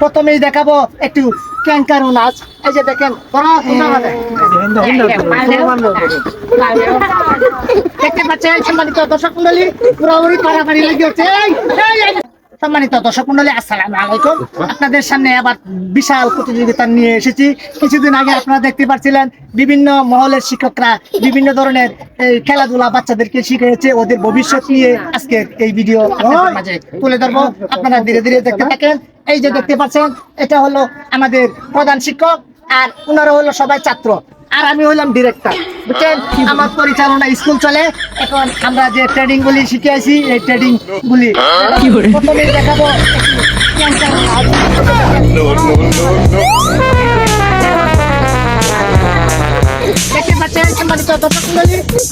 প্রথমেই দেখাবো একটু ক্যাঙ্কারু নাচ এই যে দেখেন। দেখতে পাচ্ছেন সম্মানিত দর্শক মন্ডলী পুরোপুরি পাড়াপাড়ি লেগে এই। সম্মানিত দর্শক মন্ডলী, আসসালামু আলাইকুম। আপনাদের সামনে আবার বিশাল প্রতিযোগিতা নিয়ে এসেছি। কিছুদিন আগে আপনারা দেখতে পাচ্ছিলেন বিভিন্ন মহলের শিক্ষকরা বিভিন্ন ধরনের এই খেলাধুলা বাচ্চাদেরকে শিখিয়েছে। ওদের ভবিষ্যৎ নিয়ে আজকে এই ভিডিও মাঝে তুলে ধরবো। আপনারা ধীরে ধীরে দেখতে থাকেন। এই যে দেখতে পাচ্ছেন, এটা হলো আমাদের প্রধান শিক্ষক আর ওনারা হলো সবাই ছাত্র। আর আমি হলাম ডিরেক্টর বুঝছেন আমার পরিচালনা স্কুল চলে এখন আমরা যে ট্রেডিং গুলি শিখিয়েছি এই ট্রেডিং গুলি প্রথমে দেখাবো। দেখতে পাচ্ছেন সম্মানিত দর্শক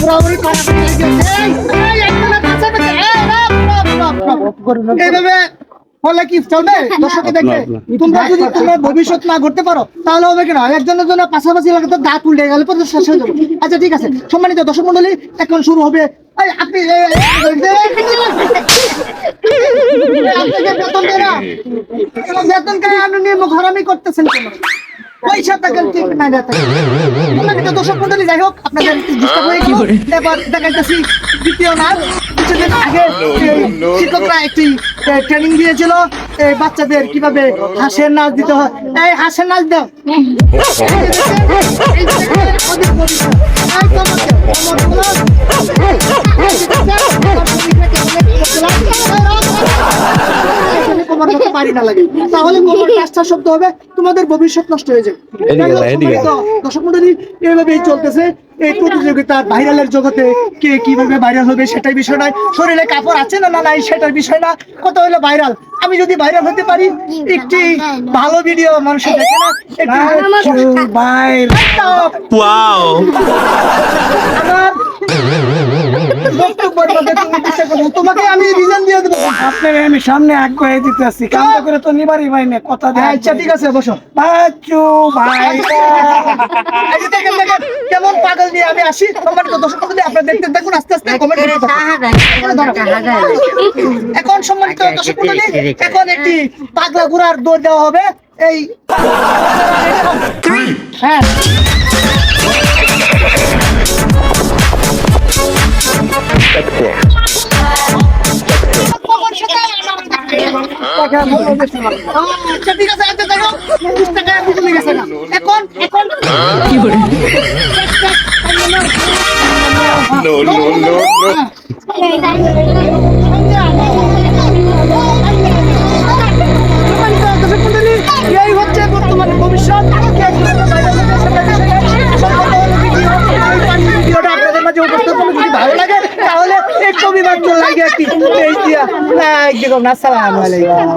পুরোপুরি। এইভাবে হলে কি চলবে দর্শকে দেখবে তোমরা যদি তোমার ভবিষ্যৎ না করতে পারো তাহলে হবে কেন একজনের জন্য পাশাপাশি লাগে তো দাঁত উল্টে গেলে পরে শেষ হয়ে যাবে আচ্ছা ঠিক আছে সম্মানিত দর্শক মন্ডলী এখন শুরু হবে আপনি বেতন দেয় না? বেতন কেন আপনি নিয়ে ঘরামি করতেছেন কেন পয়সা থাকেন ঠিক না দর্শক মন্ডলী যাই হোক আপনাদের ডিস্টার্ব হয়ে এবার দেখাইতেছি দ্বিতীয় শিক্ষকরা একটি ট্রেনিং দিয়েছিল। এই বাচ্চাদের কীভাবে হাঁসের নাচ দিতে হয়? এই হাঁসের নাচ দাও। পারি না লাগে তাহলে কোমর টাস্টা শব্দ হবে তোমাদের ভবিষ্যৎ নষ্ট হয়ে যাবে। দর্শক মন্ডলী এইভাবেই চলতেছে। এই প্রতিযোগিতার ভাইরালের জগতে কে কীভাবে ভাইরাল হবে সেটাই বিষয় নয়। শরীরে কাপড় আছে না না নাই সেটার বিষয় না। কত হলো ভাইরাল আমি যদি ভাইরাল হতে পারি একটি ভালো ভিডিও মানুষের দেখে না আমার বক্তব্যের তুমি চেষ্টা করো। তোমাকে আমি রিজন দিয়ে দেবো। আপনার আমি সামনে আগ্রহে দিতে আসছি কামটা করে তো নিবারই ভাই না কথা দেয় আচ্ছা ঠিক আছে বসো। বাচ্চু ভাই দেখেন দেখেন কেমন পাগল নিয়ে আমি আসি। সম্মানিত দর্শক মণ্ডলী আপনারা দেখতে দেখুন আস্তে আস্তে কমেন্ট করে এখন সম্মানিত দর্শক মণ্ডলী এখন একটি পাগলা ঘোড়ার দৌড় দেওয়া হবে। এই হ্যাঁ। আচ্ছা ঠিক আছে আচ্ছা দেখো বিশ টাকা চলে গেছে না। এখন এখন। No, no, no, no. বিভাগ লাগে পেজ দিয়া। লাইক দিবেন আসসালামু আলাইকুম।